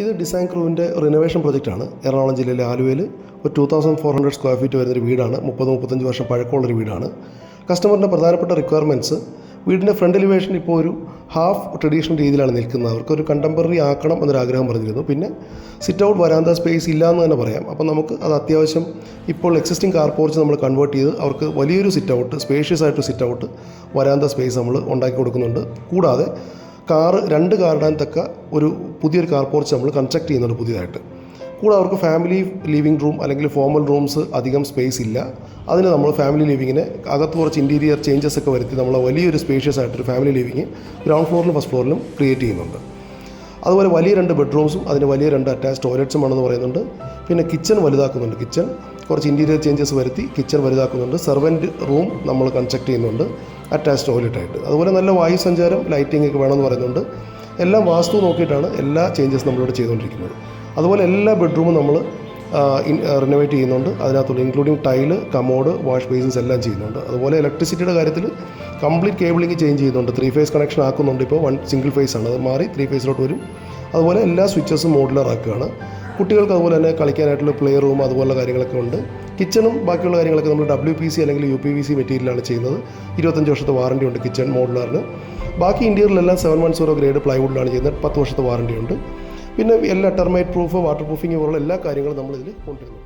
ഇത് ഡിസൈൻ ക്രൂവിന്റെ റിനോവേഷൻ പ്രൊജക്റ്റാണ് എറണാകുളം ജില്ലയിലെ ആലുവയിൽ ഒരു two thousand four hundred square feet വരുന്നൊരു വീടാണ്. മുപ്പത് മുപ്പത്തഞ്ച് വർഷം പഴക്കമുള്ളൊരു വീടാണ്. കസ്റ്റമറിന്റെ പ്രധാനപ്പെട്ട റിക്വയർമെന്റ്സ് വീടിന്റെ ഫ്രണ്ട് എലിവേഷൻ ഇപ്പോൾ ഒരു ഹാഫ് ട്രഡീഷണൽ രീതിയിലാണ് നിൽക്കുന്നത്. അവർക്ക് ഒരു കണ്ടംപററി ആക്കണം എന്നൊരു ആഗ്രഹം പറഞ്ഞിരുന്നു. പിന്നെ സിറ്റ് ഔട്ട് വരാന്ത സ്പേസ് ഇല്ല എന്ന് തന്നെ പറയാം. അപ്പോൾ നമുക്ക് അത് അത്യാവശ്യം ഇപ്പോൾ എക്സിസ്റ്റിംഗ് കാർ പോർച്ച് നമ്മൾ കൺവേർട്ട് ചെയ്ത് അവർക്ക് വലിയൊരു സിറ്റ് ഔട്ട് സ്പേഷ്യസ് ആയിട്ട് സിറ്റ് ഔട്ട് വരാന്ത സ്പേസ് നമ്മൾ ഉണ്ടാക്കി കൊടുക്കുന്നുണ്ട്. കൂടാതെ കാറ് രണ്ട് കാറിടാൻ തക്ക ഒരു പുതിയൊരു കാർ പോർച്ച് നമ്മൾ കൺസ്ട്രക്ട് ചെയ്യുന്നുണ്ട് പുതിയതായിട്ട്. കൂടെ അവർക്ക് ഫാമിലി ലിവിംഗ് റൂം അല്ലെങ്കിൽ ഫോമൽ റൂംസ് അധികം സ്പേസ് ഇല്ല. അതിന് നമ്മൾ ഫാമിലി ലിവിങ്ങിന് അകത്ത് കുറച്ച് ഇന്റീരിയർ ചേഞ്ചസ് ഒക്കെ വരുത്തി നമ്മൾ വലിയൊരു സ്പേഷ്യസ് ആയിട്ടൊരു ഫാമിലി ലിവിങ് ഗ്രൗണ്ട് ഫ്ലോറിലും ഫസ്റ്റ് ഫ്ലോറിലും ക്രിയേറ്റ് ചെയ്യുന്നുണ്ട്. അതുപോലെ വലിയ രണ്ട് ബെഡ്റൂംസും അതിന് വലിയ രണ്ട് അറ്റാച്ച് ടോയ്ലറ്റ്സും ആണെന്ന് പറയുന്നുണ്ട്. പിന്നെ കിച്ചൺ വലുതാക്കുന്നുണ്ട്. കിച്ചൺ കുറച്ച് ഇന്റീരിയർ ചേഞ്ചസ് വരുത്തി കിച്ചൺ വലുതാക്കുന്നുണ്ട്. സെർവന്റ് റൂം നമ്മൾ കൺസ്ട്രക്ട് ചെയ്യുന്നുണ്ട്. അറ്റാച്ച് ടോയ്ലറ്റ് ആയിട്ട്. അതുപോലെ നല്ല വായു സഞ്ചാരം ലൈറ്റിംഗ് ഒക്കെ വേണമെന്ന് പറയുന്നുണ്ട്. എല്ലാം വാസ്തു നോക്കിയിട്ടാണ് എല്ലാ ചേഞ്ചസ് നമ്മളിവിടെ ചെയ്തുകൊണ്ടിരിക്കുന്നത്. അതുപോലെ എല്ലാ ബെഡ്റൂമും നമ്മൾ റിനോവേറ്റ് ചെയ്യുന്നുണ്ട്. അതിനകത്തുള്ള including tile commode wash basins എല്ലാം ചെയ്യുന്നുണ്ട്. അതുപോലെ ഇലക്ട്രിസിറ്റിയുടെ കാര്യത്തിൽ കംപ്ലീറ്റ് കേബിളിംഗ് ചേഞ്ച് ചെയ്യുന്നുണ്ട്. ത്രീ ഫേസ് കണക്ഷൻ ആക്കുന്നുണ്ട് ഇപ്പോൾ. വൺ സിംഗിൾ ഫേസ് ആണ്. അത് മാറി ത്രീ ഫേസിലോട്ട് വരും. അതുപോലെ എല്ലാ സ്വിച്ചസും മോഡുലർ ആക്കുകയാണ്. കുട്ടികൾക്ക് അതുപോലെ തന്നെ കളിക്കാനായിട്ടുള്ള പ്ലേ റൂം അതുപോലുള്ള കാര്യങ്ങളൊക്കെ ഉണ്ട്. കിച്ചണും ബാക്കിയുള്ള കാര്യങ്ങളൊക്കെ നമ്മൾ ഡബ്ല്യു പി സി അല്ലെങ്കിൽ യു പി വി സി മെറ്റീരിയലാണ് ചെയ്യുന്നത്. ഇരുപത്തഞ്ച് വർഷത്തെ വാറണ്ടി ഉണ്ട് കിച്ചൺ മോഡുലറിന് ബാക്കി ഇന്റീരിയറിലെല്ലാം സെവൻ വൺ സീറോ ഗ്രേഡ് പ്ലൈവുഡിലാണ് ചെയ്യുന്നത്. പത്ത് വർഷത്തെ വാറണ്ടി ഉണ്ട്. പിന്നെ എല്ലാ ടെർമൈറ്റ് പ്രൂഫ് വാട്ടർ പ്രൂഫിങ് പോലുള്ള എല്ലാ കാര്യങ്ങളും നമ്മളിതിൽ കൊണ്ടുവരുന്നു